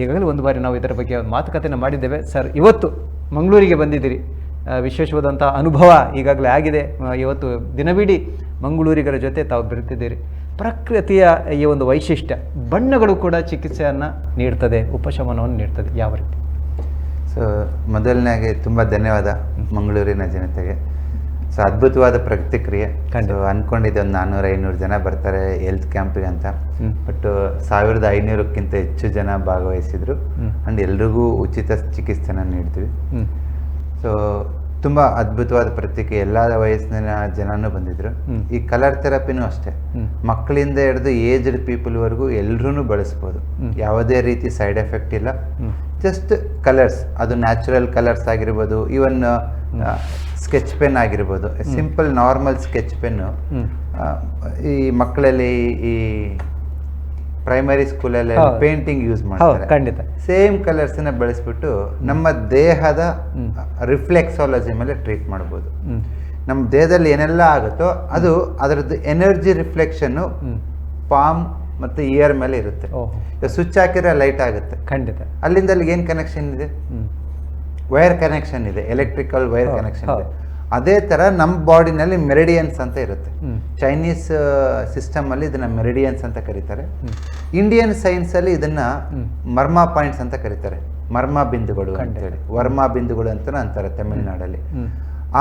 ಈಗಾಗಲೇ ಒಂದು ಬಾರಿ ನಾವು ಇದರ ಬಗ್ಗೆ ಒಂದು ಮಾತುಕತೆಯನ್ನು ಮಾಡಿದ್ದೇವೆ. ಸರ್, ಇವತ್ತು ಮಂಗಳೂರಿಗೆ ಬಂದಿದ್ದೀರಿ. ವಿಶೇಷವಾದಂಥ ಅನುಭವ ಈಗಾಗಲೇ ಆಗಿದೆ. ಇವತ್ತು ದಿನವಿಡೀ ಮಂಗಳೂರಿಗರ ಜೊತೆ ತಾವು ಬೆರೆತಿದ್ದೀರಿ. ಪ್ರಕೃತಿಯ ಈ ಒಂದು ವೈಶಿಷ್ಟ್ಯ, ಬಣ್ಣಗಳು ಕೂಡ ಚಿಕಿತ್ಸೆಯನ್ನು ನೀಡ್ತದೆ, ಉಪಶಮನವನ್ನು ನೀಡ್ತದೆ. ಯಾವ ರೀತಿ? ಸೊ ಮೊದಲನೇಗೆ ತುಂಬ ಧನ್ಯವಾದ ಮಂಗಳೂರಿನ ಜನತೆಗೆ. ಸೊ ಅದ್ಭುತವಾದ ಪ್ರತಿಕ್ರಿಯೆ. ಅನ್ಕೊಂಡಿದ್ದೆ ಒಂದು ನಾನ್ನೂರು ಐನೂರು ಜನ ಬರ್ತಾರೆ ಹೆಲ್ತ್ ಕ್ಯಾಂಪಿಗೆ ಅಂತ. ಬಟ್ ಸಾವಿರದ ಐನೂರಕ್ಕಿಂತ ಹೆಚ್ಚು ಜನ ಭಾಗವಹಿಸಿದ್ರು. ಅಂಡ್ ಆ್ಯಂಡ್ ಎಲ್ರಿಗೂ ಉಚಿತ ಚಿಕಿತ್ಸೆನ ನೀಡ್ತೀವಿ. ಸೊ ತುಂಬ ಅದ್ಭುತವಾದ ಪ್ರತಿಕ್ರಿಯೆ ಎಲ್ಲ ವಯಸ್ಸಿನ ಜನನೂ ಬಂದಿದ್ರು. ಈ ಕಲರ್ ಥೆರಪಿನೂ ಅಷ್ಟೇ. ಮಕ್ಕಳಿಂದ ಹಿಡಿದು ಏಜ್ಡ್ ಪೀಪಲ್ವರೆಗೂ ಎಲ್ಲರೂ ಬಳಸ್ಬೋದು. ಯಾವುದೇ ರೀತಿ ಸೈಡ್ ಎಫೆಕ್ಟ್ ಇಲ್ಲ. ಜಸ್ಟ್ ಕಲರ್ಸ್ ಅದು ನ್ಯಾಚುರಲ್ ಕಲರ್ಸ್ ಆಗಿರ್ಬೋದು ಈವನ್ ಸ್ಕೆಚ್ ಪೆನ್ ಆಗಿರ್ಬೋದು. ಸಿಂಪಲ್ ನಾರ್ಮಲ್ ಸ್ಕೆಚ್ ಪೆನ್ನು ಈ ಮಕ್ಕಳಲ್ಲಿ ಈ ಪ್ರೈಮರಿ ಸ್ಕೂಲಲ್ಲಿ ಹೌದು. ಪೇಂಟಿಂಗ್ ಯೂಸ್ ಹೌದು ಮಾಡ್ತಾರೆ. ಖಂಡಿತ. ಸೇಮ್ ಕಲರ್ಸ್ನ ಬೆಳೆಸ್ಬಿಟ್ಟು ನಮ್ಮ ದೇಹದ. ರಿಫ್ಲೆಕ್ಸಾಲಜಿ ಮೇಲೆ ಟ್ರೀಟ್ ಮಾಡ್ಬೋದು. ನಮ್ಮ ದೇಹದಲ್ಲಿ ಏನೆಲ್ಲ ಆಗುತ್ತೋ ಅದು ಅದರದ್ದು ಎನರ್ಜಿ ರಿಫ್ಲೆಕ್ಷನ್ ಪಾಮ್ ಮತ್ತು ಇಯರ್ ಮೇಲೆ ಇರುತ್ತೆ. ಓಹೋ. ಸ್ವಿಚ್ ಹಾಕಿದ್ರೆ ಲೈಟ್ ಆಗುತ್ತೆ. ಖಂಡಿತ. ಅಲ್ಲಿಂದ ಅಲ್ಲಿಗೆ ಏನು ಕನೆಕ್ಷನ್ ಇದೆ? ವೈರ್ ಕನೆಕ್ಷನ್ ಇದೆ ಎಲೆಕ್ಟ್ರಿಕಲ್ ವೈರ್ ಹೌದು, ಕನೆಕ್ಷನ್ ಇದೆ. ಹೌದು. ಅದೇ ಥರ ನಮ್ಮ ಬಾಡಿನಲ್ಲಿ ಮೆರಿಡಿಯನ್ಸ್ ಅಂತ ಇರುತ್ತೆ. ಚೈನೀಸ್ ಸಿಸ್ಟಮಲ್ಲಿ ಇದನ್ನು ಮೆರಿಡಿಯನ್ಸ್ ಅಂತ ಕರೀತಾರೆ. ಇಂಡಿಯನ್ ಸೈನ್ಸಲ್ಲಿ ಇದನ್ನು ಮರ್ಮಾ ಪಾಯಿಂಟ್ಸ್ ಅಂತ ಕರೀತಾರೆ. ಮರ್ಮ ಬಿಂದುಗಳು ಅಂತ ಅಂತೇಳಿ ವರ್ಮ ಬಿಂದುಗಳು ಅಂತ ಅಂತಾರೆ ತಮಿಳುನಾಡಲ್ಲಿ.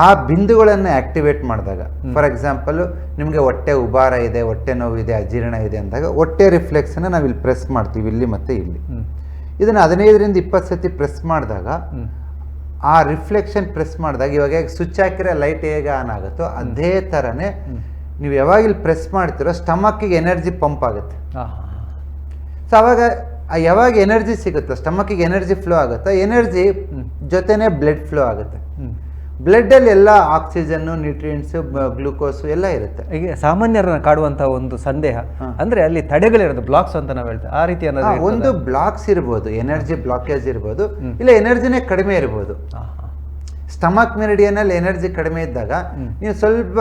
ಆ ಬಿಂದುಗಳನ್ನು ಆಕ್ಟಿವೇಟ್ ಮಾಡಿದಾಗ ಫಾರ್ ಎಕ್ಸಾಂಪಲ್ ನಿಮಗೆ ಹೊಟ್ಟೆ ಉಬಾರ ಇದೆ ಹೊಟ್ಟೆ ನೋವು ಇದೆ ಅಜೀರ್ಣ ಇದೆ ಅಂದಾಗ ಹೊಟ್ಟೆ ರಿಫ್ಲೆಕ್ಸನ್ನು ನಾವು ಇಲ್ಲಿ ಪ್ರೆಸ್ ಮಾಡ್ತೀವಿ ಇಲ್ಲಿ ಮತ್ತು ಇಲ್ಲಿ. ಇದನ್ನು ಹದಿನೈದರಿಂದ ಇಪ್ಪತ್ತು ಸತಿ ಪ್ರೆಸ್ ಮಾಡಿದಾಗ ಆ ರಿಫ್ಲೆಕ್ಷನ್ ಪ್ರೆಸ್ ಮಾಡಿದಾಗ ಇವಾಗ ಸ್ವಿಚ್ ಹಾಕಿರೋ ಲೈಟ್ ಹೇಗೆ ಆನ್ ಆಗುತ್ತೋ ಅದೇ ಥರನೇ ನೀವು ಯಾವಾಗ ಇಲ್ಲಿ ಪ್ರೆಸ್ ಮಾಡ್ತಿರೋ ಸ್ಟಮಕ್ಕಿಗೆ ಎನರ್ಜಿ ಪಂಪ್ ಆಗುತ್ತೆ. ಸೊ ಅವಾಗ ಯಾವಾಗ ಎನರ್ಜಿ ಸಿಗುತ್ತೋ ಸ್ಟಮಕ್ಕಿಗೆ ಎನರ್ಜಿ ಫ್ಲೋ ಆಗುತ್ತೋ ಎನರ್ಜಿ. ಜೊತೆನೇ ಬ್ಲಡ್ ಫ್ಲೋ ಆಗುತ್ತೆ. ಬ್ಲಡ್ಡಲ್ಲಿ ಎಲ್ಲ ಆಕ್ಸಿಜನ್ನು ನ್ಯೂಟ್ರಿಯೆಂಟ್ಸು ಗ್ಲೂಕೋಸು ಎಲ್ಲ ಇರುತ್ತೆ. ಈಗ ಸಾಮಾನ್ಯರನ್ನ ಕಾಡುವಂಥ ಒಂದು ಸಂದೇಹ ಅಂದರೆ ಅಲ್ಲಿ ತಡೆಗಳಿರೋದು ಬ್ಲಾಕ್ಸ್ ಅಂತ ನಾವು ಹೇಳ್ತೇವೆ. ಆ ರೀತಿ ಅನ್ನೋದು ಒಂದು ಬ್ಲಾಕ್ಸ್ ಇರ್ಬೋದು ಎನರ್ಜಿ ಬ್ಲಾಕೇಜ್ ಇರ್ಬೋದು ಇಲ್ಲ ಎನರ್ಜಿನೇ ಕಡಿಮೆ ಇರ್ಬೋದು. ಸ್ಟಮಕ್ ಮೆರಿಡಿಯನಲ್ಲಿ ಎನರ್ಜಿ ಕಡಿಮೆ ಇದ್ದಾಗ ನೀವು ಸ್ವಲ್ಪ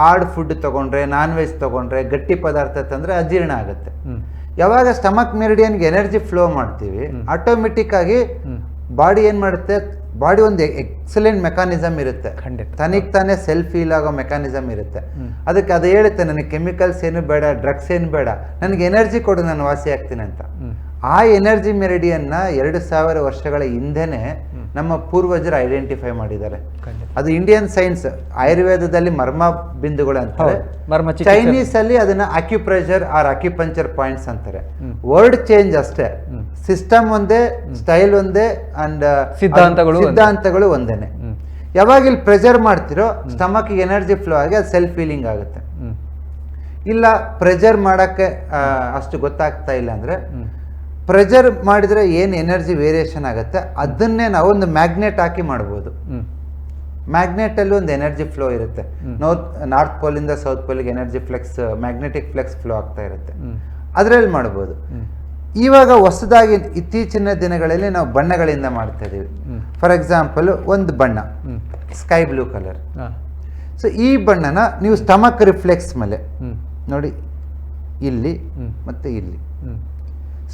ಹಾರ್ಡ್ ಫುಡ್ ತಗೊಂಡ್ರೆ ನಾನ್ ವೆಜ್ ತಗೊಂಡ್ರೆ ಗಟ್ಟಿ ಪದಾರ್ಥ ತಂದ್ರೆ ಅಜೀರ್ಣ ಆಗುತ್ತೆ. ಯಾವಾಗ ಸ್ಟಮಕ್ ಮೆರಿಡಿಯನ್ಗೆ ಎನರ್ಜಿ ಫ್ಲೋ ಮಾಡ್ತೀವಿ. ಆಟೋಮೆಟಿಕ್ ಆಗಿ ಬಾಡಿ ಏನು ಮಾಡುತ್ತೆ? ಬಾಡಿ ಒಂದು ಎಕ್ಸಲೆಂಟ್ ಮೆಕಾನಿಸಮ್ ಇರುತ್ತೆ. ಖಂಡಿತ. ತನಿಗೆ ತಾನೇ ಸೆಲ್ಫ್ ಫೀಲ್ ಆಗೋ ಮೆಕಾನಿಸಮ್ ಇರುತ್ತೆ. ಅದಕ್ಕೆ ಅದು ಹೇಳುತ್ತೆ ನನಗೆ ಕೆಮಿಕಲ್ಸ್ ಏನು ಬೇಡ ಡ್ರಗ್ಸ್ ಏನು ಬೇಡ ನನಗೆ ಎನರ್ಜಿ ಕೊಡು ನಾನು ವಾಸಿ ಆಗ್ತೀನಿ ಅಂತ. ಆ ಎನರ್ಜಿ ಮೆರಿಡಿಯನ್ನ ಎರಡು ಸಾವಿರ ವರ್ಷಗಳ ಹಿಂದೆನೆ ನಮ್ಮ ಪೂರ್ವಜರು ಐಡೆಂಟಿಫೈ ಮಾಡಿದ್ದಾರೆ. ಅದು ಇಂಡಿಯನ್ ಸೈನ್ಸ್ ಆಯುರ್ವೇದದಲ್ಲಿ ಮರ್ಮ ಬಿಂದುಗಳು ಅಂತಾರೆ. ಚೈನೀಸ್ ಅಲ್ಲಿ ಅದನ್ನ ಅಕ್ಯುಪ್ರೆಷರ್ ಆರ್ ಅಕ್ಯುಪಂಚರ್ ಪಾಯಿಂಟ್ಸ್ ಅಂತಾರೆ. ವರ್ಡ್ ಚೇಂಜ್ ಅಷ್ಟೇ. ಸಿಸ್ಟಮ್ ಒಂದೇ ಸ್ಟೈಲ್ ಒಂದೇ ಅಂಡ್ ಸಿದ್ಧಾಂತಗಳು. ಸಿದ್ಧಾಂತಗಳು ಒಂದೇನೆ. ಯಾವಾಗ ಇಲ್ಲಿ ಪ್ರೆಷರ್ ಮಾಡ್ತಿರೋ ಸ್ಟಮಕ್ ಎನರ್ಜಿ ಫ್ಲೋ ಆಗಿ ಅದು ಸೆಲ್ಫ್ ಫೀಲಿಂಗ್ ಆಗುತ್ತೆ. ಇಲ್ಲ ಪ್ರೆಷರ್ ಮಾಡಕ್ಕೆ ಅಷ್ಟು ಗೊತ್ತಾಗ್ತಾ ಇಲ್ಲ ಅಂದ್ರೆ ಹ್ಮ್ ಮಾಡಿದರೆ ಏನು ಎನರ್ಜಿ ವೇರಿಯೇಷನ್ ಆಗುತ್ತೆ? ಅದನ್ನೇ ನಾವು ಒಂದು ಮ್ಯಾಗ್ನೆಟ್ ಹಾಕಿ ಮಾಡ್ಬೋದು. ಮ್ಯಾಗ್ನೆಟಲ್ಲಿ ಒಂದು ಎನರ್ಜಿ ಫ್ಲೋ ಇರುತ್ತೆ. ನಾರ್ತ್ ನಾರ್ತ್ ಪೋಲಿಂದ south ಪೋಲಿಗೆ energy flux magnetic flux flow ಆಗ್ತಾ ಇರುತ್ತೆ. ಅದರಲ್ಲಿ ಮಾಡ್ಬೋದು. ಇವಾಗ ಹೊಸದಾಗಿ ಇತ್ತೀಚಿನ ದಿನಗಳಲ್ಲಿ ನಾವು ಬಣ್ಣಗಳಿಂದ ಮಾಡ್ತಾ ಇದ್ದೀವಿ ಫಾರ್ ಎಕ್ಸಾಂಪಲ್ ಒಂದು ಬಣ್ಣ. ಸ್ಕೈ ಬ್ಲೂ ಕಲರ್ ಸೊ ಈ ಬಣ್ಣನ ನೀವು ಸ್ಟಮಕ್ ರಿಫ್ಲೆಕ್ಸ್ ಮೇಲೆ ನೋಡಿ ಇಲ್ಲಿ ಮತ್ತು ಇಲ್ಲಿ.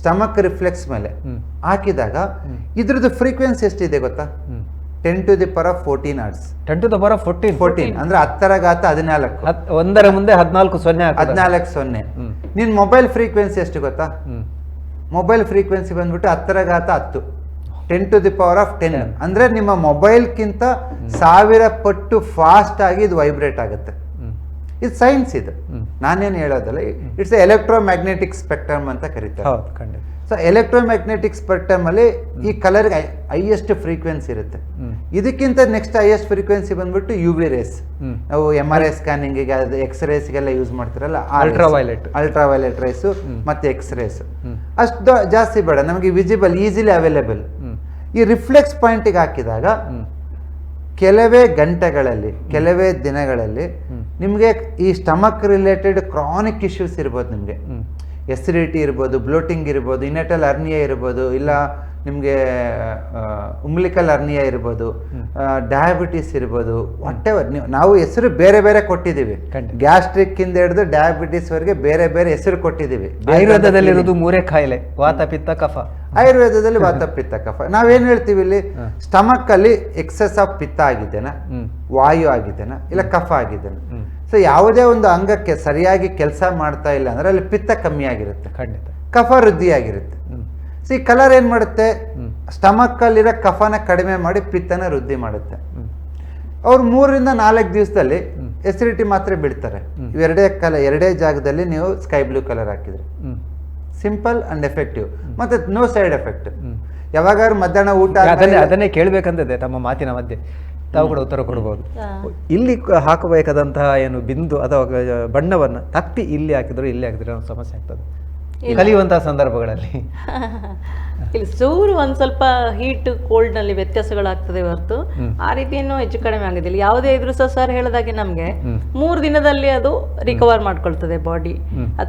ಸ್ಟಮಕ್ ರಿಫ್ಲೆಕ್ಸ್ ಮೇಲೆ ಹಾಕಿದಾಗ. ಇದ್ರದ್ದು ಫ್ರೀಕ್ವೆನ್ಸಿ ಎಷ್ಟಿದೆ ಗೊತ್ತಾ? Ten to the power of fourteen hertz ten to the power fourteen fourteen ಅಂದ್ರೆ ಹತ್ತರ ಘಾತ ಹದಿನಾಲ್ಕು. ಒಂದರ ಮುಂದೆ ಹದಿನಾಲ್ಕು ಸೊನ್ನೆ. ಹದಿನಾಲ್ಕು ಸೊನ್ನೆ. ನಿನ್ನ ನಿನ್ ಮೊಬೈಲ್ ಫ್ರೀಕ್ವೆನ್ಸಿ ಎಷ್ಟು ಗೊತ್ತಾ? ಮೊಬೈಲ್ ಫ್ರೀಕ್ವೆನ್ಸಿ ಬಂದ್ಬಿಟ್ಟು ಹತ್ತರ ಘಾತ ಹತ್ತು. Ten to the power of ten ಅಂದ್ರೆ ನಿಮ್ಮ ಮೊಬೈಲ್ಗಿಂತ ಸಾವಿರ ಪಟ್ಟು ಫಾಸ್ಟ್ ಆಗಿ ಇದು ವೈಬ್ರೇಟ್ ಆಗುತ್ತೆ. ಇದು ಸೈನ್ಸ್ ಇದು. ನಾನೇನು ಹೇಳೋದಲ್ಲ ಇಟ್ಸ್ ಎಲೆಕ್ಟ್ರೋಮ್ಯಾಗ್ನೆಟಿಕ್ ಸ್ಪೆಕ್ಟ್ರಮ್ ಅಂತ ಕರೀತಾರೆ. ಸೊ ಎಲೆಕ್ಟ್ರೋಮ್ಯಾಗ್ನೆಟಿಕ್ ಸ್ಪೆಕ್ಟ್ರಮ್ ಅಲ್ಲಿ ಈ ಕಲರ್ಗೆ ಹೈಯೆಸ್ಟ್ ಫ್ರೀಕ್ವೆನ್ಸಿ ಇರುತ್ತೆ. ಇದಕ್ಕಿಂತ ನೆಕ್ಸ್ಟ್ ಹೈಯೆಸ್ಟ್ ಫ್ರೀಕ್ವೆನ್ಸಿ ಬಂದ್ಬಿಟ್ಟು ಯು ವಿ ರೇಸ್ ನಾವು ಎಂ ಆರ್ ಐ ಸ್ಕ್ಯಾನಿಂಗಿಗೆ ಅದು ಎಕ್ಸ್ ರೇಸ್ಗೆಲ್ಲ ಯೂಸ್ ಮಾಡ್ತಿರಲ್ಲ ವೈಲೆಟ್ ಅಲ್ಟ್ರಾವೈಲೆಟ್ ರೇಸು ಹ್ಮ್. ಮತ್ತೆ ಎಕ್ಸ್ ರೇಸ್ ಅಷ್ಟು ಜಾಸ್ತಿ ಬೇಡ ನಮಗೆ ವಿಸಿಬಲ್ ಈಸಿಲಿ ಅವೈಲೇಬಲ್ ಈ ರಿಫ್ಲೆಕ್ಸ್ ಪಾಯಿಂಟಿಗೆ ಹಾಕಿದಾಗ ಕೆಲವೇ ಗಂಟೆಗಳಲ್ಲಿ ಕೆಲವೇ ದಿನಗಳಲ್ಲಿ. ನಿಮಗೆ ಈ ಸ್ಟಮಕ್ ರಿಲೇಟೆಡ್ ಕ್ರಾನಿಕ್ ಇಶ್ಯೂಸ್ ಇರ್ಬೋದು ನಿಮಗೆ. ಎಸಿಡಿಟಿ ಇರ್ಬೋದು ಬ್ಲೋಟಿಂಗ್ ಇರ್ಬೋದು ಇನೆಟಲ್ ಅರ್ನಿಯಾ ಇರ್ಬೋದು ಇಲ್ಲ ನಿಮಗೆ ಉಮ್ಲಿಕಲ್ ಅರ್ನಿಯ ಇರ್ಬೋದು ಡಯಾಬಿಟಿಸ್ ಇರ್ಬೋದು ವಾಟ್ ಎವರ್ ನೀವು ನಾವು ಹೆಸರು ಬೇರೆ ಬೇರೆ ಕೊಟ್ಟಿದ್ದೀವಿ. ಖಂಡಿತ. ಗ್ಯಾಸ್ಟ್ರಿಕ್ ಇಂದ ಹಿಡಿದು ಡಯಾಬಿಟಿಸ್ ವರೆಗೆ ಬೇರೆ ಬೇರೆ ಹೆಸರು ಕೊಟ್ಟಿದ್ದೀವಿ. ಆಯುರ್ವೇದದಲ್ಲಿರೋದು ಮೂರೇ ಕಾಯಿಲೆ ವಾತ ಪಿತ್ತ ಕಫ. ಆಯುರ್ವೇದದಲ್ಲಿ ವಾತ ಪಿತ್ತ ಕಫ. ನಾವೇನು ಹೇಳ್ತೀವಿ ಇಲ್ಲಿ? ಸ್ಟಮಕ್ ಅಲ್ಲಿ ಎಕ್ಸಸ್ ಆಫ್ ಪಿತ್ತ ಆಗಿದ್ದೇನ? ವಾಯು ಆಗಿದ್ದೇನ? ಇಲ್ಲ ಕಫ ಆಗಿದ್ದೇನೆ? ಸೊ ಯಾವುದೇ ಒಂದು ಅಂಗಕ್ಕೆ ಸರಿಯಾಗಿ ಕೆಲಸ ಮಾಡ್ತಾ ಇಲ್ಲ ಅಂದ್ರೆ ಅಲ್ಲಿ ಪಿತ್ತ ಕಮ್ಮಿ ಆಗಿರುತ್ತೆ. ಖಂಡಿತ. ಕಫ ವೃದ್ಧಿಯಾಗಿರುತ್ತೆ. ಆಗಿರುತ್ತೆ ಸೊ ಈ ಕಲರ್ ಏನ್ ಮಾಡುತ್ತೆ? ಸ್ಟಮಕ್ ಅಲ್ಲಿರೋ ಕಫನ ಕಡಿಮೆ ಮಾಡಿ ಪಿತ್ತನ ವೃದ್ಧಿ ಮಾಡುತ್ತೆ. ಅವ್ರು ಮೂರರಿಂದ ನಾಲ್ಕು ದಿವಸದಲ್ಲಿ. ಎಸಿಡಿಟಿ ಮಾತ್ರ ಬಿಡ್ತಾರೆ. ಇವೆರಡೇ ಕಲರ್ ಎರಡೇ ಜಾಗದಲ್ಲಿ ನೀವು ಸ್ಕೈ ಬ್ಲೂ ಕಲರ್ ಹಾಕಿದ್ರಿ. Simple and effective. ಮತ್ತೆ ನೋ ಸೈಡ್ ಎಫೆಕ್ಟ್. ಯಾವಾಗಾದ್ರು ಮಧ್ಯಾಹ್ನ ಊಟ ಅದನ್ನೇ ಅದನ್ನೇ ಕೇಳಬೇಕಂತದೆ ತಮ್ಮ ಮಾತಿನ ಮಧ್ಯೆ. ತಾವು ಕೂಡ ಉತ್ತರ ಕೊಡಬಹುದು ಇಲ್ಲಿ ಹಾಕಬೇಕಾದಂತಹ ಏನು ಬಿಂದು ಅಥವಾ ಬಣ್ಣವನ್ನು ಬಣ್ಣವನ್ನ ತಪ್ಪಿ ಇಲ್ಲಿ ಹಾಕಿದ್ರು ಇಲ್ಲಿ ಹಾಕಿದ್ರೆ ಒಂದು ಸಮಸ್ಯೆ ಆಗ್ತದೆ. ಕಲಿಯುವಂತಹ ಸಂದರ್ಭಗಳಲ್ಲಿ. ಇಲ್ಲಿ ಚೂರು ಒಂದ್ ಸ್ವಲ್ಪ ಹೀಟ್ ಕೋಲ್ಡ್ನಲ್ಲಿ ವ್ಯತ್ಯಾಸಗಳಾಗ್ತದೆ ಹೊರತು. ಆ ರೀತಿ ಏನು ಹೆಚ್ಚು ಕಡಿಮೆ ಆಗೋದಿಲ್ಲ. ಯಾವುದೇ ಇದ್ರೂ ಸಹ ಸರ್ ಹೇಳಿದಾಗೆ ನಮ್ಗೆ ಮೂರ್ ದಿನದಲ್ಲಿ ಅದು ರಿಕವರ್ ಮಾಡ್ಕೊಳ್ತದೆ ಬಾಡಿ.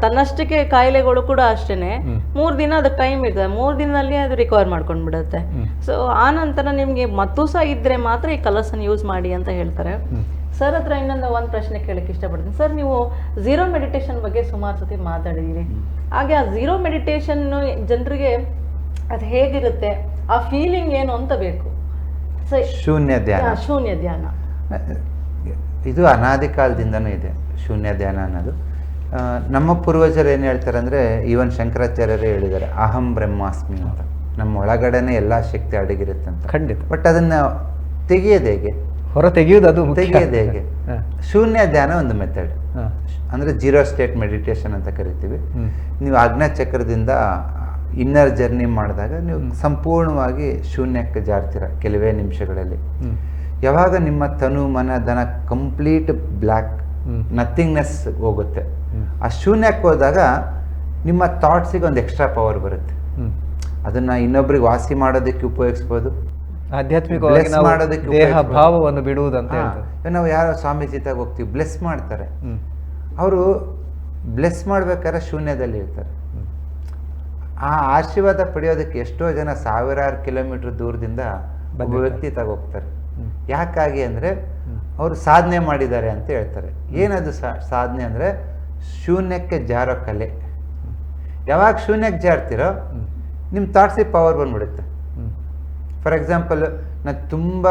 ತನ್ನಷ್ಟಕ್ಕೆ ಕಾಯಿಲೆಗಳು ಕೂಡ ಅಷ್ಟೇನೆ. ಮೂರು ದಿನ ಅದು ಟೈಮ್ ಇರ್ತದೆ. ಮೂರು ದಿನದಲ್ಲಿ ಅದು ರಿಕವರ್ ಮಾಡ್ಕೊಂಡು ಬಿಡುತ್ತೆ. ಸೊ ಆ ನಂತರ ನಿಮ್ಗೆ ಮತ್ತೂ ಸಹ ಇದ್ರೆ ಮಾತ್ರ ಈ ಕಲರ್ಸನ್ನು ಯೂಸ್ ಮಾಡಿ ಅಂತ ಹೇಳ್ತಾರೆ. ಸರ್ ಹತ್ರ ಇನ್ನೊಂದು ಒಂದು ಪ್ರಶ್ನೆ ಕೇಳಕ್ಕೆ ಇಷ್ಟಪಡ್ತೀನಿ. ಸರ್ ನೀವು ಝೀರೋ ಮೆಡಿಟೇಷನ್ ಬಗ್ಗೆ ಸುಮಾರು ಸತಿ ಮಾತಾಡಿದ್ದೀರಿ ಹಾಗೆ ಆ ಝೀರೋ ಮೆಡಿಟೇಷನ್ ಜನರಿಗೆ ಅದು ಹೇಗಿರುತ್ತೆ? ಆ ಫೀಲಿಂಗ್ ಏನು ಅಂತ ಬೇಕು. ಶೂನ್ಯ ಧ್ಯಾನ. ಶೂನ್ಯ ಧ್ಯಾನ. ಇದು ಅನಾದಿ ಕಾಲದಿಂದನೂ ಇದೆ ಶೂನ್ಯ ಧ್ಯಾನ ಅನ್ನೋದು. ನಮ್ಮ ಪೂರ್ವಜರು ಏನು ಹೇಳ್ತಾರೆ ಅಂದರೆ ಈವನ್ ಶಂಕರಾಚಾರ್ಯರೇ ಹೇಳಿದ್ದಾರೆ ಅಹಂ ಬ್ರಹ್ಮಾಸ್ಮಿ ಅಂತ. ನಮ್ಮ ಒಳಗಡೆನೆ ಎಲ್ಲ ಶಕ್ತಿ ಅಡಗಿರುತ್ತೆ ಅಂತ. ಖಂಡಿತ. ಬಟ್ ಅದನ್ನ ತೆಗೆಯೋದು ಹೇಗೆ? ಹೊರ ತೆಗೆಯೋದು ಅದು ತೆಗೆಯೋದು ಹೇಗೆ? ಶೂನ್ಯ ಧ್ಯಾನ ಒಂದು ಮೆಥಡ್ ಅಂದರೆ ಜೀರೋ ಸ್ಟೇಟ್ ಮೆಡಿಟೇಷನ್ ಅಂತ ಕರಿತೀವಿ. ನೀವು ಆಜ್ಞಾ ಚಕ್ರದಿಂದ ಇನ್ನರ್ ಜರ್ನಿ ಮಾಡಿದಾಗ ನೀವು ಸಂಪೂರ್ಣವಾಗಿ ಶೂನ್ಯಕ್ಕೆ ಜಾರ್ತೀರ ಕೆಲವೇ ನಿಮಿಷಗಳಲ್ಲಿ. ಯಾವಾಗ ನಿಮ್ಮ ತನು ಮನ ದನ ಕಂಪ್ಲೀಟ್ ಬ್ಲ್ಯಾಕ್. ನಥಿಂಗ್ನೆಸ್ ಹೋಗುತ್ತೆ. ಆ ಶೂನ್ಯಕ್ಕೆ ಹೋದಾಗ ನಿಮ್ಮ ಥಾಟ್ಸಿಗೆ ಒಂದು ಎಕ್ಸ್ಟ್ರಾ ಪವರ್ ಬರುತ್ತೆ. ಅದನ್ನ ಇನ್ನೊಬ್ರಿಗೆ ವಾಸಿ ಮಾಡೋದಕ್ಕೆ ಉಪಯೋಗಿಸ್ಬೋದು. ಆಧ್ಯಾತ್ಮಿಕವಾಗಿ ಮಾಡೋದಕ್ಕೆ ದೇಹ. ಭಾವವನ್ನು ಬಿಡುವುದಂತ ನಾವು ಯಾರೋ ಸ್ವಾಮೀಜಿತಾಗ ಹೋಗ್ತೀವಿ ಬ್ಲೆಸ್ ಮಾಡ್ತಾರೆ. ಅವರು ಬ್ಲೆಸ್ ಮಾಡ್ಬೇಕಾದ್ರೆ ಶೂನ್ಯದಲ್ಲಿ ಇರ್ತಾರೆ ಆ ಆಶೀರ್ವಾದ ಪಡೆಯೋದಕ್ಕೆ ಎಷ್ಟೋ ಜನ ಸಾವಿರಾರು ಕಿಲೋಮೀಟರ್ ದೂರದಿಂದ ಒಬ್ಬ. ವ್ಯಕ್ತಿ ತಗೋಗ್ತಾರೆ ಯಾಕಾಗಿ ಅಂದರೆ. ಅವರು ಸಾಧನೆ ಮಾಡಿದ್ದಾರೆ ಅಂತ ಹೇಳ್ತಾರೆ ಏನದು ಸಾಧನೆ ಅಂದರೆ ಶೂನ್ಯಕ್ಕೆ ಜಾರೋ ಕಲೆ ಯಾವಾಗ ಶೂನ್ಯಕ್ಕೆ ಜಾರ್ತಿರೋ. ನಿಮ್ಮ ಥಾಟ್ಸಿಗೆ ಪವರ್ ಬಂದ್ಬಿಡುತ್ತೆ. ಫಾರ್ ಎಕ್ಸಾಂಪಲ್ ನಾನು ತುಂಬ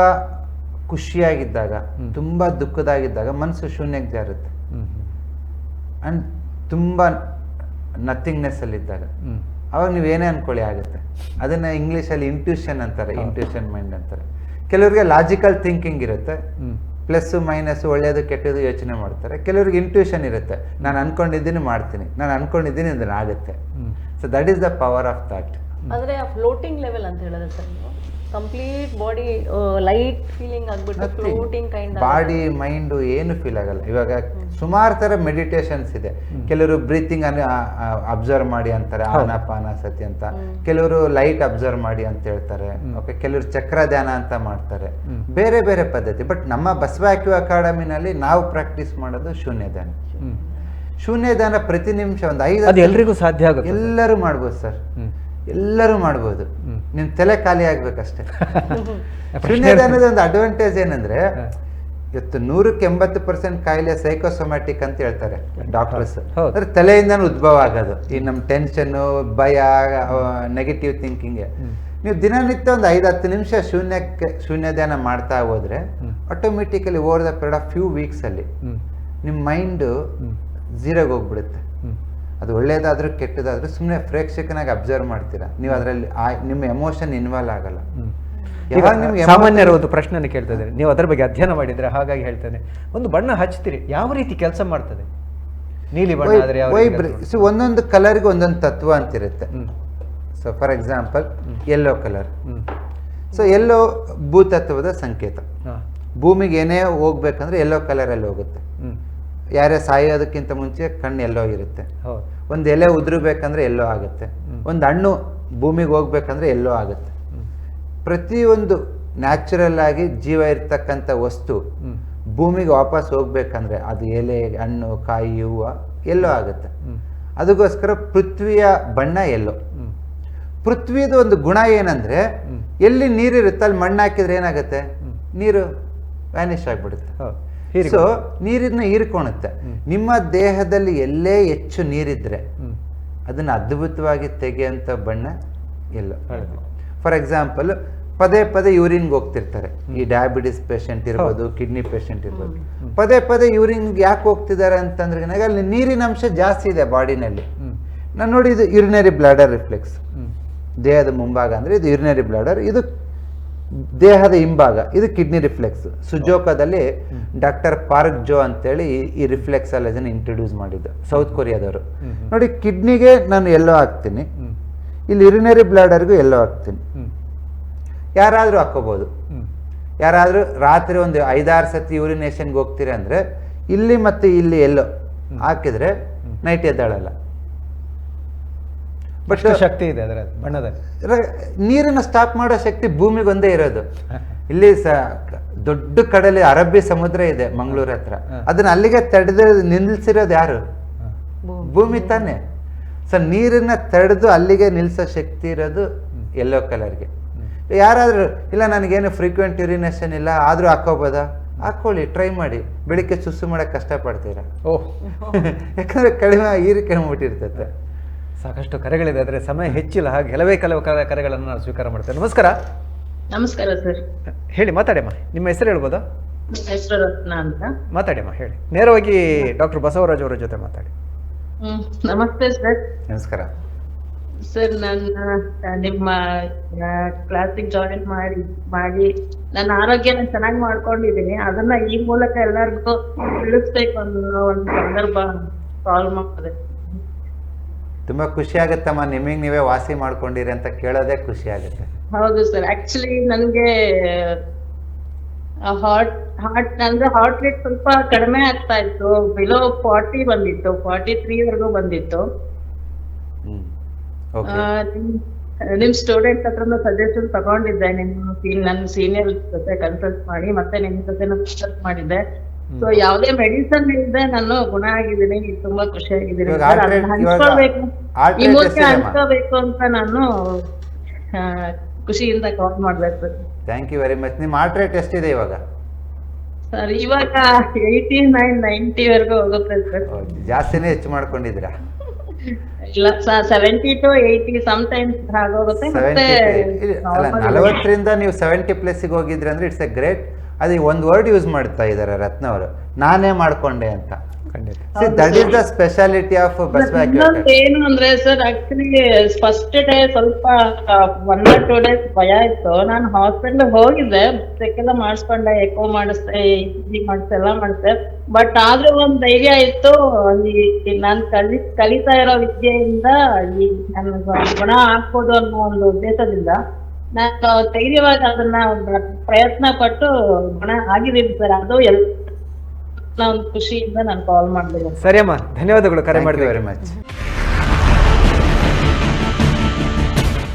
ಖುಷಿಯಾಗಿದ್ದಾಗ. ತುಂಬ ದುಃಖದಾಗಿದ್ದಾಗ ಮನಸ್ಸು ಶೂನ್ಯಕ್ಕೆ ಜಾರುತ್ತೆ ಅಂಡ್ ಆ್ಯಂಡ್ ತುಂಬ ನಥಿಂಗ್ನೆಸ್ ಅಲ್ಲಿ ಇದ್ದಾಗ ಅವಾಗ ನೀವು ಏನೇ ಅನ್ಕೊಳ್ಳಿ ಆಗುತ್ತೆ. ಅದನ್ನ ಇಂಗ್ಲೀಷಲ್ಲಿ ಇಂಟ್ಯೂಷನ್ ಅಂತಾರೆ. ಇಂಟ್ಯೂಷನ್ ಮೈಂಡ್ ಅಂತಾರೆ. ಕೆಲವರಿಗೆ ಲಾಜಿಕಲ್ ಥಿಂಕಿಂಗ್ ಇರುತ್ತೆ. ಪ್ಲಸ್ ಮೈನಸ್ ಒಳ್ಳೆಯದು ಕೆಟ್ಟದ್ದು ಯೋಚನೆ ಮಾಡ್ತಾರೆ. ಕೆಲವ್ರಿಗೆ ಇಂಟ್ಯೂಷನ್ ಇರುತ್ತೆ. ನಾನು ಅನ್ಕೊಂಡಿದ್ದೀನಿ ಮಾಡ್ತೀನಿ. ನಾನು ಅನ್ಕೊಂಡಿದ್ದೀನಿ ಅದನ್ನ ಆಗುತ್ತೆ. So that is the power of thought ಅಂದ್ರೆ ಫ್ಲೋಟಿಂಗ್ ಲೆವೆಲ್ ಅಂತ ಹೇಳಿದ್ರೆ ಸರ್ ನೀವು ಕಂಪ್ಲೀಟ್ ಬಾಡಿ ಲೈಟ್ ಫೀಲಿಂಗ್ ಆಗ್ಬಿಟ್ಟು ಫ್ಲೋಟಿಂಗ್ ಕೈಂಡ್ ಬಾಡಿ ಮೈಂಡು ಏನು ಫೀಲ್ ಆಗಲ್ಲ. ಇವಾಗ ಸುಮಾರು ಥರ ಮೆಡಿಟೇಷನ್ಸ್ ಇದೆ. ಕೆಲವರು ಬ್ರೀತಿಂಗ್ ಅನ್ನ ಅಬ್ಸರ್ವ್ ಮಾಡಿ ಅಂತಾರೆ ಆನಪಾನ ಸತಿ ಅಂತ. ಕೆಲವರು ಲೈಟ್ ಅಬ್ಸರ್ವ್ ಮಾಡಿ ಅಂತ ಹೇಳ್ತಾರೆ. ಓಕೆ ಕೆಲವರು ಚಕ್ರ ಧ್ಯಾನ ಅಂತ ಮಾಡ್ತಾರೆ. ಬೇರೆ ಬೇರೆ ಪದ್ಧತಿ. ಬಟ್ ನಮ್ಮ ಬಸವಾಕ್ಯು ಆಕ್ಯೂ ಅಕಾಡೆಮಿನಲ್ಲಿ ನಾವು ಪ್ರಾಕ್ಟೀಸ್ ಮಾಡೋದು ಶೂನ್ಯ ಧ್ಯಾನ. ಹ್ಮ್. ಶೂನ್ಯ ಧ್ಯಾನ ಪ್ರತಿ ನಿಮಿಷ ಒಂದು ಐದು ಅದು ಎಲ್ರಿಗೂ ಸಾಧ್ಯ ಆಗುತ್ತೆ. ಎಲ್ಲರೂ ಮಾಡ್ಬೋದು ಸರ್. ಎಲ್ಲರೂ ಮಾಡ್ಬೋದು. ನಿಮ್ಮ ನಿಮ್ ತಲೆ ಖಾಲಿ ಆಗ್ಬೇಕಷ್ಟೇ. ಶೂನ್ಯದಾನದ ಒಂದು ಅಡ್ವಾಂಟೇಜ್ ಏನಂದ್ರೆ. ಇವತ್ತು ನೂರಕ್ಕೆ ಎಂಬತ್ತು ಪರ್ಸೆಂಟ್ ಕಾಯಿಲೆ ಸೈಕೋಸೊಮ್ಯಾಟಿಕ್ ಅಂತ ಹೇಳ್ತಾರೆ ಡಾಕ್ಟರ್ಸ್. ಅಂದ್ರೆ ತಲೆಯಿಂದ ಉದ್ಭವ ಆಗೋದು. ಈ ನಮ್ಮ ಟೆನ್ಷನ್ ಭಯ ನೆಗೆಟಿವ್ ಥಿಂಕಿಂಗ್ ನೀವು ದಿನನಿತ್ಯ ಒಂದು ಐದು ಹತ್ತು ನಿಮಿಷ ಶೂನ್ಯಕ್ಕೆ ಶೂನ್ಯ ಧ್ಯಾನ ಮಾಡ್ತಾ ಹೋದ್ರೆ. Automatically over the period of few weeks ಅಲ್ಲಿ ನಿಮ್ಮ ಮೈಂಡ್. ಝೀರೋಗೆ ಹೋಗ್ಬಿಡುತ್ತೆ. ಅದು ಒಳ್ಳೆಯದಾದರೂ ಕೆಟ್ಟದಾದರೂ ಸುಮ್ಮನೆ ಪ್ರೇಕ್ಷಕನಾಗಿ ಅಬ್ಸರ್ವ್ ಮಾಡ್ತೀರಾ? ನೀವು ಅದರಲ್ಲಿ ನಿಮ್ಮ ಎಮೋಷನ್ ಇನ್ವಾಲ್ವ್ ಆಗಲ್ಲ. ಯಾವಾಗ ನಿಮ್ಗೆ ಸಾಮಾನ್ಯರ ಒಂದು ಪ್ರಶ್ನೆ ಕೇಳ್ತಾ ಇದ್ದಾರೆ ನೀವು ಅದರ ಬಗ್ಗೆ ಅಧ್ಯಯನ ಮಾಡಿದ್ರೆ ಹಾಗಾಗಿ ಹೇಳ್ತೇನೆ. ಒಂದು ಬಣ್ಣ ಹಚ್ತೀರಿ ಯಾವ ರೀತಿ ಕೆಲಸ ಮಾಡ್ತದೆ? ನೀಲಿ ಬಣ್ಣ ಆದ್ರೆ ಯಾವ ಸೊ ಒಂದೊಂದು ಕಲರ್ಗೆ ಒಂದೊಂದು ತತ್ವ ಅಂತಿರುತ್ತೆ. So for example yellow colour. So yellow ಭೂತತ್ವದ ಸಂಕೇತ. ಭೂಮಿಗೆ ಏನೇ ಹೋಗ್ಬೇಕಂದ್ರೆ ಎಲ್ಲೋ ಕಲರಲ್ಲಿ ಹೋಗುತ್ತೆ. ಯಾರೇ ಸಾಯೋದಕ್ಕಿಂತ ಮುಂಚೆ ಕಣ್ಣು ಎಲ್ಲೋ ಇರುತ್ತೆ ಒಂದು ಎಲೆ ಉದುರಬೇಕಂದ್ರೆ ಎಲ್ಲೋ ಆಗುತ್ತೆ. ಒಂದು ಹಣ್ಣು ಭೂಮಿಗೆ ಹೋಗ್ಬೇಕಂದ್ರೆ ಎಲ್ಲೋ ಆಗುತ್ತೆ. ಪ್ರತಿಯೊಂದು ನ್ಯಾಚುರಲ್ ಆಗಿ ಜೀವ ಇರ್ತಕ್ಕಂಥ ವಸ್ತು ಭೂಮಿಗೆ ವಾಪಸ್ ಹೋಗ್ಬೇಕಂದ್ರೆ ಅದು ಎಲೆ ಹಣ್ಣು ಕಾಯಿ ಹೂವು ಎಲ್ಲೋ ಆಗುತ್ತೆ. ಅದಕ್ಕೋಸ್ಕರ ಪೃಥ್ವಿಯ ಬಣ್ಣ ಎಲ್ಲೋ. ಪೃಥ್ವಿದು ಒಂದು ಗುಣ ಏನಂದ್ರೆ ಎಲ್ಲಿ ನೀರಿರುತ್ತೆ ಅಲ್ಲಿ ಮಣ್ಣು ಹಾಕಿದ್ರೆ ಏನಾಗುತ್ತೆ? ನೀರು ವ್ಯಾನಿಶ್ ಆಗಿಬಿಡುತ್ತೆ. ಸೊ ನೀರನ್ನ ಹೀರ್ಕೊಳುತ್ತೆ ನಿಮ್ಮ ದೇಹದಲ್ಲಿ ಎಲ್ಲೇ ಹೆಚ್ಚು ನೀರಿದ್ರೆ. ಅದನ್ನ ಅದ್ಭುತವಾಗಿ ತೆಗೆಯಂತ ಬಣ್ಣ ಇಲ್ಲ ಫಾರ್ ಎಕ್ಸಾಂಪಲ್ ಪದೇ ಪದೇ ಯೂರಿನ್ಗೆ ಹೋಗ್ತಿರ್ತಾರೆ. ಈ ಡಯಾಬಿಟಿಸ್ ಪೇಷಂಟ್ ಇರ್ಬೋದು ಕಿಡ್ನಿ ಪೇಷಂಟ್ ಇರ್ಬೋದು. ಪದೇ ಪದೇ ಯೂರಿನ್ಗೆ ಯಾಕೆ ಹೋಗ್ತಿದ್ದಾರೆ ಅಂತಂದ್ರೆ ಅಲ್ಲಿ ನೀರಿನ ಅಂಶ ಜಾಸ್ತಿ ಇದೆ ಬಾಡಿನಲ್ಲಿ. ನಾನು ನೋಡಿ ಇದು ಯುರಿನರಿ ಬ್ಲಾಡರ್ ರಿಫ್ಲೆಕ್ಸ್ ದೇಹದ ಮುಂಭಾಗ ಅಂದ್ರೆ ಇದು ಯುರಿನರಿ ಬ್ಲಾಡರ್ ಇದು ದೇಹದ ಹಿಂಭಾಗ ಇದು ಕಿಡ್ನಿ ರಿಫ್ಲೆಕ್ಸ್. ಸುಜೋಕದಲ್ಲಿ ಡಾಕ್ಟರ್ ಪಾರ್ಕ್ ಜೋ ಅಂತೇಳಿ ಈ- ಈ ರಿಫ್ಲೆಕ್ಸ್ ಅಲ್ಲಿ ಅದನ್ನು ಇಂಟ್ರೊಡ್ಯೂಸ್ ಮಾಡಿದ್ದು ಸೌತ್ ಕೊರಿಯಾದವರು. ನೋಡಿ ಕಿಡ್ನಿಗೆ ನಾನು ಎಲ್ಲೋ ಹಾಕ್ತೀನಿ. ಇಲ್ಲಿ ಇರಿನರಿ ಬ್ಲಾಡರ್ಗೂ ಎಲ್ಲೋ ಹಾಕ್ತೀನಿ. ಯಾರಾದರೂ ಹಾಕೋಬಹುದು ಯಾರಾದರೂ ರಾತ್ರಿ ಒಂದು ಐದಾರು ಸತಿ ಯೂರಿನೇಷನ್ಗೆ ಹೋಗ್ತೀರಿ ಅಂದರೆ ಇಲ್ಲಿ ಮತ್ತು ಇಲ್ಲಿ ಎಲ್ಲೋ ಹಾಕಿದ್ರೆ ನೈಟ್ ಎದ್ದಾಳಲ್ಲ. ಬಟ್ ಶಕ್ತಿ ಇದೆ ಅದರ ಬಣ್ಣದಲ್ಲಿ. ನೀರನ್ನು ನೀರನ್ನ ಸ್ಟಾಪ್ ಮಾಡೋ ಶಕ್ತಿ ಭೂಮಿಗೆ ಒಂದೇ ಇರೋದು. ಇಲ್ಲಿ ಸ ದೊಡ್ಡ ಕಡಲೆ ಅರಬ್ಬಿ ಸಮುದ್ರ ಇದೆ ಮಂಗಳೂರು ಹತ್ರ. ಅದನ್ನ ಅಲ್ಲಿಗೆ ತಡೆದು ನಿಲ್ಲಿಸಿರೋದು ಯಾರು? ಭೂಮಿ. ತಾನೆ. ಸೊ ನೀರನ್ನ ತಡೆದು ಅಲ್ಲಿಗೆ ನಿಲ್ಸೋ ಶಕ್ತಿ ಇರೋದು ಎಲ್ಲೋ ಕಲರ್ಗೆ ಯಾರಾದರೂ ಇಲ್ಲ ನನಗೇನು ಫ್ರೀಕ್ವೆಂಟ್ ಯುರಿನೇಷನ್ ಇಲ್ಲ ಆದರೂ ಹಾಕೋಬೋದಾ ಹಾಕೊಳ್ಳಿ ಟ್ರೈ ಮಾಡಿ. ಬೆಳಿಗ್ಗೆ ಸುಸ್ಸು ಮಾಡಕ್ಕೆ ಕಷ್ಟಪಡ್ತೀರಾ? ಓಹ್. ಯಾಕಂದ್ರೆ ಕಡಿಮೆ ಈರಿಕೆ ಕಡಿಮೆ ಬಿಟ್ಟಿರ್ತೈತೆ ಸಾಕಷ್ಟು ಕರೆಗಳಿದೆ ಆದರೆ ಸಮಯ ಹೆಚ್ಚಿಲ್ಲ. ಹಾಗೆ ಕೆಲವೇ ಕೆಲವು ಕರೆ ಕರೆಗಳನ್ನು ನಾವು ಸ್ವೀಕಾರ ಮಾಡ್ತೇನೆ. ನಮಸ್ಕಾರ. ನಮಸ್ಕಾರ ಸರ್. ಹೇಳಿ ಮಾತಾಡಿಮ್ಮ ನಿಮ್ಮ ಹೆಸರು ಹೇಳ್ಬೋದಾ? ಹೆಸರು ರತ್ನ ಅಂತ. ಮಾತಾಡಿಮ್ಮ ಹೇಳಿ. ನೇರವಾಗಿ ಡಾಕ್ಟರ್ ಬಸವರಾಜ್ ಅವರ ಜೊತೆ ಮಾತಾಡಿ. ಹ್ಮ್ ನಮಸ್ತೆ ಸರ್. ನಮಸ್ಕಾರ. ಸರ್ ನನ್ನ ನಿಮ್ಮ ಕ್ಲಾಸಿಗೆ ಜಾಯಿನ್ ಮಾಡಿ ಮಾಡಿ ನನ್ನ ಆರೋಗ್ಯನ ಚೆನ್ನಾಗಿ ಮಾಡ್ಕೊಂಡಿದ್ದೀನಿ. ಅದನ್ನ ಈ ಮೂಲಕ ಎಲ್ಲರಿಗೂ ತಿಳಿಸ್ಬೇಕು ಅನ್ನೋ ಒಂದು ಸಂದರ್ಭ ಸಾಲ್ವ್ ಮಾಡಿದೆ. ತುಂಬಾ ಖುಷಿ ಆಗುತ್ತಮ್ಮ ನಿಮಗೆ ನೀವೇ ವಾಸಿ ಮಾಡ್ಕೊಂಡಿರಿ ಅಂತ ಕೇಳೋದೇ ಖುಷಿ ಆಗುತ್ತೆ. ಹೌದು ಸರ್. ಆಕ್ಚುಲಿ ನನಗೆ ಹಾರ್ಟ್ ಹಾರ್ಟ್ ಅಂದ್ರೆ ಹಾರ್ಟ್ ರೇಟ್ ಸ್ವಲ್ಪ ಕಡಿಮೆ ಆಗ್ತಾ ಇತ್ತು. ಬಿಲೋ ಫಾರ್ಟಿ ಬಂದಿತ್ತು. ಫಾರ್ಟಿ ತ್ರೀ ವರೆಗೂ ಬಂದಿತ್ತು. ನಿಮ್- ನಿಮ್ ಸ್ಟೂಡೆಂಟ್ ಹತ್ರನೂ ಸಜೆಷನ್ ತಗೊಂಡಿದ್ದೆ. ನಿಮ್ಮ ನನ್ನ ಸೀನಿಯರ್ ಜೊತೆ ಕನ್ಸಲ್ಟ್ ಮಾಡಿ ಮತ್ತೆ ನಿಮ್ ಜೊತೆ ಕನ್ಸಲ್ಟ್ ಮಾಡಿದ್ದೆ. ಸೊ ಯಾವ್ದೇ ಮೆಡಿಸನ್ ಇಲ್ಲದೆ ನಾನು ಗುಣ ಆಗಿದ್ದೀನಿ ತುಂಬಾ ಖುಷಿ ಆಗಿದ್ದೀನಿ ಹಂಚ್ಕೊಳ್ಬೇಕು. ಈ ಮೂಲಕ ಹಂಚ್ಕೋಬೇಕು ಅಂತ ನಾನು ಖುಷಿಯಿಂದ ಕಾಲ್ ಮಾಡ್ಬೇಕು. ಥ್ಯಾಂಕ್ ಯು ವೆರಿ ಮಚ್ ನಿಮ್ಮ ಹಾರ್ಟ್ ರೇಟ್ ಎಷ್ಟಿದೆ ಇವಾಗ? ಸರ್ ಇವಾಗ ಏಯ್ಟಿ ನೈನ್ ನೈಂಟಿ ವರೆಗೂ ಹೋಗುತ್ತೆ ಸರ್ ಜಾಸ್ತಿನೇ ಹೆಚ್ಚು ಮಾಡ್ಕೊಂಡಿದ್ದೀರಾ? ಇಲ್ಲ seventy to eighty sometimes ಆಗೋಗುತ್ತೆ ಮತ್ತೆ ನಲವತ್ತರಿಂದ ನೀವು ಸೆವೆಂಟಿ ಗೆ ಹೋಗಿದ್ರಿ ಅಂದ್ರೆ ಇಟ್ಸ್ ಎ ಗ್ರೇಟ್ ಅದು ಒಂದು ವರ್ಡ್ ಯೂಸ್ ಮಾಡ್ತಾ ಇದ್ದಾರೆ ರತ್ನ ಅವರು. ನಾನೇ ಮಾಡ್ಕೊಂಡೆ ಅಂತ. ಖಂಡಿತ. That is the speciality of ಏನು ಅಂದ್ರೆ ಸರ್ ಆಕ್ಚುಲಿ ಫಸ್ಟ್ ಡೇ ಸ್ವಲ್ಪ ಒನ್ ಆರ್ ಟೂ ಡೇಸ್ ಭಯ ಇತ್ತು. ನಾನು ಹಾಸ್ಪಿಟಲ್ ಹೋಗಿದ್ದೆ. ಚೆಕ್ ಎಲ್ಲ ಮಾಡಿಸ್ಕೊಂಡೆ ಎಕೋ ಮಾಡಿಸ್ದೆ ಇ ಮಾಡಿಸ್ದೆ ಎಲ್ಲ ಮಾಡಿಸ್ದೆ. ಬಟ್ ಆದ್ರೂ ಒಂದ್ ಧೈರ್ಯ ಇತ್ತು. ಈ ನಾನ್ ಕಲಿ ಕಲಿತಾ ಇರೋ ವಿದ್ಯೆಯಿಂದ ಈ ನನ್ನ ಗುಣ ಹಾಕ್ಬೋದು ಅನ್ನೋ ಒಂದು ಉದ್ದೇಶದಿಂದ ನಾನು ಧೈರ್ಯವಾಗಿ ಅದನ್ನ ಒಂದು ಪ್ರಯತ್ನ ಪಟ್ಟು ಗುಣ ಆಗಿದ್ದೀನಿ ಸರ್. ಅದು ಎಲ್ಲ ಒಂದು ಖುಷಿಯಿಂದ ನಾನು ಕಾಲ್ ಮಾಡಿದೆ ಸರಿ ಅಮ್ಮ ಧನ್ಯವಾದಗಳು. ಕರೆ ಮಾಡಿದೆ ವೆರಿ ಮಚ್